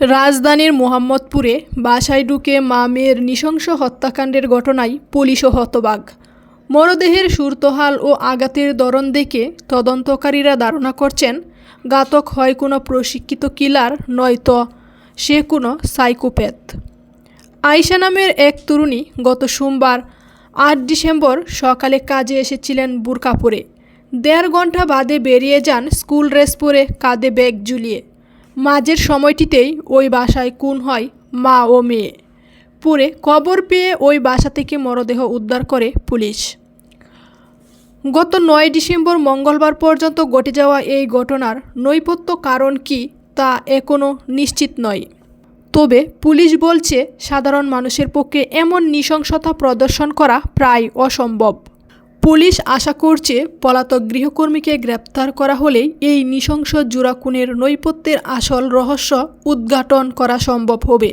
রাজধানীর মোহাম্মদপুরে বাসায় ঢুকে মা মেয়ের নৃশংস হত্যাকাণ্ডের ঘটনায় পুলিশও হতবাক। মরদেহের সুরতহাল ও আঘাতের দরন দেখে তদন্তকারীরা ধারণা করছেন, ঘাতক হয় কোনো প্রশিক্ষিত কিলার, নয়তো সে কোনো সাইকোপ্যাথ। আয়শা নামের এক তরুণী গত সোমবার, আট ডিসেম্বর সকালে কাজে এসেছিলেন বুরকাপুরে। দেড় ঘণ্টা বাদে বেরিয়ে যান স্কুল ড্রেস পরে কাঁধে ব্যাগ ঝুলিয়ে। মাঝের সময়টিতেই ওই বাসায় খুন হয় মা ও মেয়ে। পরে কবর পেয়ে ওই বাসা থেকে মরদেহ উদ্ধার করে পুলিশ। গত নয় ডিসেম্বর মঙ্গলবার পর্যন্ত ঘটে যাওয়া এই ঘটনার নৈপথ্য কারণ কি তা এখনও নিশ্চিত নয়। তবে পুলিশ বলছে, সাধারণ মানুষের পক্ষে এমন নৃশংসতা প্রদর্শন করা প্রায় অসম্ভব। পুলিশ আশা করছে পলাতক গৃহকর্মীকে গ্রেপ্তার করা হলেই এই নৃশংস জুরাকুনের নৈপত্যের আসল রহস্য উদ্ঘাটন করা সম্ভব হবে।